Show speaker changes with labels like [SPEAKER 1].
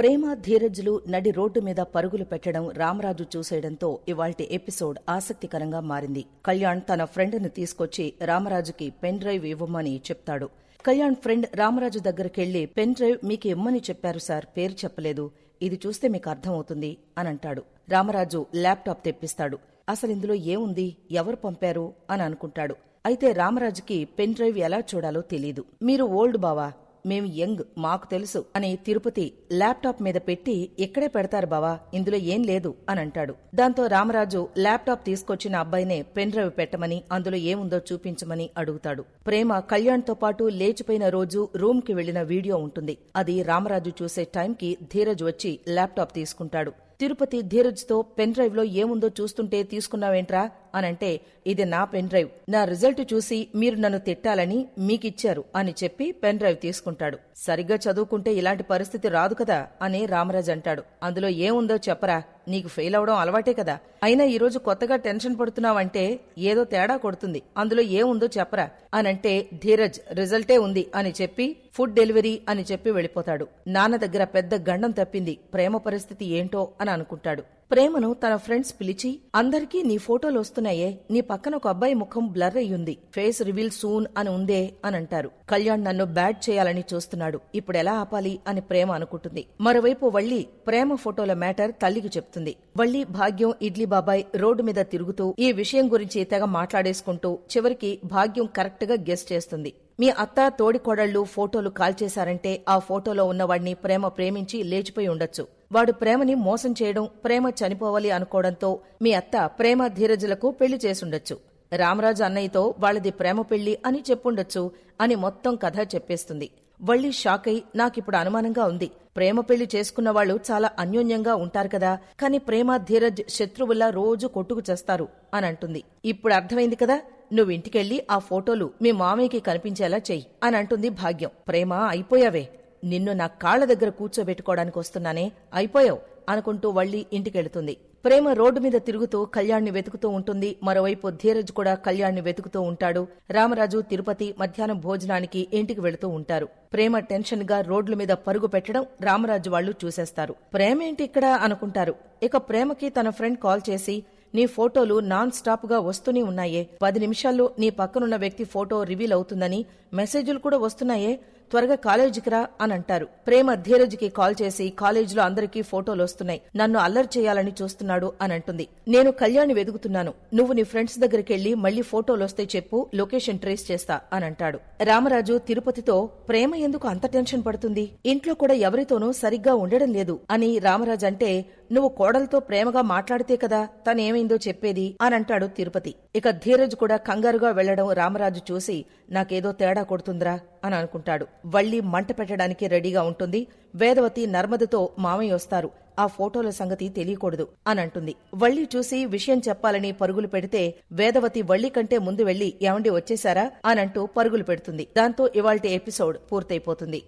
[SPEAKER 1] ప్రేమ ధీరజ్లు నడి రోడ్డు మీద పరుగులు పెట్టడం రామరాజు చూసేయడంతో ఇవాల్టి ఎపిసోడ్ ఆసక్తికరంగా మారింది. కళ్యాణ్ తన ఫ్రెండ్ని తీసుకొచ్చి రామరాజుకి పెన్ డ్రైవ్ ఇవ్వమని చెప్తాడు. కళ్యాణ్ ఫ్రెండ్ రామరాజు దగ్గరికెళ్ళి పెన్ డ్రైవ్ మీకు ఇమ్మని చెప్పారు సార్ పేరు చెప్పలేదు. ఇది చూస్తే మీకు అర్థమవుతుంది అని అంటాడు రామరాజు ల్యాప్టాప్ తెప్పిస్తాడు. అసలు ఇందులో ఏముంది? ఎవరు పంపారు? అని అనుకుంటాడు. అయితే రామరాజుకి పెన్ డ్రైవ్ ఎలా చూడాలో తెలీదు. మీరు ఓల్డ్ బావా? మేం యంగ్ మాకు తెలుసు అని తిరుపతి ల్యాప్టాప్ మీద పెట్టి ఇక్కడే పెడతారు బావా ఇందులో ఏం లేదు అని అంటాడు. దాంతో రామరాజు ల్యాప్టాప్ తీసుకొచ్చిన అబ్బాయినే పెన్ డ్రైవ్ పెట్టమని అందులో ఏముందో చూపించమని అడుగుతాడు. ప్రేమ కళ్యాణ్తో పాటు లేచిపోయిన రోజు రూమ్కి వెళ్ళిన వీడియో ఉంటుంది. అది రామరాజు చూసే టైంకి ధీరజ్ వచ్చి ల్యాప్టాప్ తీసుకుంటాడు. తిరుపతి ధీరజ్తో పెన్ డ్రైవ్లో ఏముందో చూస్తుంటే తీసుకున్నావేంట్రా అనంటే ఇది నా పెన్ డ్రైవ్. నా రిజల్ట్ చూసి మీరు నన్ను తిట్టాలని మీకిచ్చారు అని చెప్పి పెన్ డ్రైవ్ తీసుకుంటాడు. సరిగ్గా చదువుకుంటే ఇలాంటి పరిస్థితి రాదు కదా అని రామరాజ్ అంటాడు. అందులో ఏముందో చెప్పరా? నీకు ఫెయిల్ అవడం అలవాటే కదా. అయినా ఈరోజు కొత్తగా టెన్షన్ పడుతున్నావంటే ఏదో తేడా కొడుతుంది. అందులో ఏముందో చెప్పరా? అనంటే ధీరజ్ రిజల్టే ఉంది అని చెప్పి ఫుడ్ డెలివరీ అని చెప్పి వెళ్ళిపోతాడు. నాన్న దగ్గర పెద్ద గండం తప్పింది. ప్రేమ పరిస్థితి ఏంటో అని అనుకుంటాడు. ప్రేమను తన ఫ్రెండ్స్ పిలిచి అందరికీ నీ ఫోటోలు వస్తున్నాయే. నీ పక్కన ఒక అబ్బాయి ముఖం బ్లర్ అయ్యుంది. ఫేస్ రివీల్ సూన్ అని ఉందే అని అంటారు. కళ్యాణ్ నన్ను బ్యాడ్ చేయాలని చూస్తున్నాడు. ఇప్పుడెలా ఆపాలి? అని ప్రేమ అనుకుంటుంది. మరోవైపు వల్లి ప్రేమ ఫోటోల మ్యాటర్ తల్లికి చెప్తుంది. వల్లి భాగ్యం ఇడ్లీ బాబాయ్ రోడ్డు మీద తిరుగుతూ ఈ విషయం గురించి తెగ మాట్లాడేసుకుంటూ చివరికి భాగ్యం కరెక్ట్గా గెస్ట్ చేస్తుంది. మీ అత్త తోడికోడళ్ళు ఫోటోలు కాల్చేశారంటే ఆ ఫోటోలో ఉన్నవాడిని ప్రేమ ప్రేమించి లేచిపోయి ఉండొచ్చు. వాడు ప్రేమని మోసం చేయడం ప్రేమ చనిపోవాలి అనుకోవడంతో మీ అత్త ప్రేమ ధీరజులకు పెళ్ళి చేసుండొచ్చు. రామరాజు అన్నయ్యతో వాళ్ళది ప్రేమ పెళ్ళి అని చెప్పుండొచ్చు అని మొత్తం కథ చెప్పేస్తుంది. వళ్ళీ షాక్ అయి నాకిప్పుడు అనుమానంగా ఉంది. ప్రేమ పెళ్ళి చేసుకున్న వాళ్ళు చాలా అన్యోన్యంగా ఉంటారు కదా కాని ప్రేమ ధీరజ్ శత్రువుల్లా రోజు కొట్టుకు చేస్తారు అని అంటుంది. ఇప్పుడు అర్థమైంది కదా? నువ్వు ఇంటికెళ్ళి ఆ ఫోటోలు మీ మామయ్యకి కనిపించేలా చెయ్యి అని అంటుంది భాగ్యం. ప్రేమ అయిపోయావే. నిన్ను నా కాళ్ళ దగ్గర కూర్చోబెట్టుకోవడానికి వస్తున్నానే. అయిపోయావు అనుకుంటూ వళ్ళీ ఇంటికెళుతుంది. ప్రేమ రోడ్డు మీద తిరుగుతూ కళ్యాణ్ని వెతుకుతూ ఉంటుంది. మరోవైపు ధీరజ్ కూడా కళ్యాణ్ని వెతుకుతూ ఉంటాడు. రామరాజు తిరుపతి మధ్యాహ్నం భోజనానికి ఇంటికి వెళుతూ ఉంటారు. ప్రేమ టెన్షన్గా రోడ్ల మీద పరుగు పెట్టడం రామరాజు వాళ్ళు చూసేస్తారు. ప్రేమేంటి ఇక్కడ అనుకుంటారు. ఇక ప్రేమకి తన ఫ్రెండ్ కాల్ చేసి నీ ఫోటోలు నాన్ స్టాప్గా వస్తూనే ఉన్నాయే. పది నిమిషాల్లో నీ పక్కనున్న వ్యక్తి ఫోటో రివీల్ అవుతుందని మెసేజ్లు కూడా వస్తున్నాయే. త్వరగా కాలేజీకి రా అని అంటారు. ప్రేమ ధీరజ్కి కాల్ చేసి కాలేజీలో అందరికీ ఫోటోలు వస్తున్నాయి. నన్ను అల్లరి చేయాలని చూస్తున్నాడు అని అంటుంది. నేను కళ్యాణి వెదుగుతున్నాను నువ్వు నీ ఫ్రెండ్స్ దగ్గరికి వెళ్ళి మళ్ళీ ఫోటోలు వస్తే చెప్పు లొకేషన్ ట్రేస్ చేస్తా అని అంటాడు. రామరాజు తిరుపతితో ప్రేమ ఎందుకు అంత టెన్షన్ పడుతుంది? ఇంట్లో కూడా ఎవరితోనూ సరిగ్గా ఉండడం లేదు అని రామరాజు అంటే నువ్వు కోడలతో ప్రేమగా మాట్లాడితే కదా తనేమైందో చెప్పేది అనంటాడు తిరుపతి. ఇక ధీరజ్ కూడా కంగారుగా వెళ్ళడం రామరాజు చూసి నాకేదో తేడా కొడుతుందిరా అని అనుకుంటాడు. వళ్ళి మంట పెట్టడానికి రెడీగా ఉంటుంది. వేదవతి నర్మదతో మామయ్య వస్తారు. ఆ ఫోటోల సంగతి తెలియకూడదు అని అంటుంది. చూసి విషయం చెప్పాలని పరుగులు పెడితే వేదవతి వళ్ళి కంటే ముందు వెళ్ళి ఏమండి వచ్చేశారా అనంటూ పరుగులు పెడుతుంది. దాంతో ఇవాల్టి ఎపిసోడ్ పూర్తయిపోతుంది.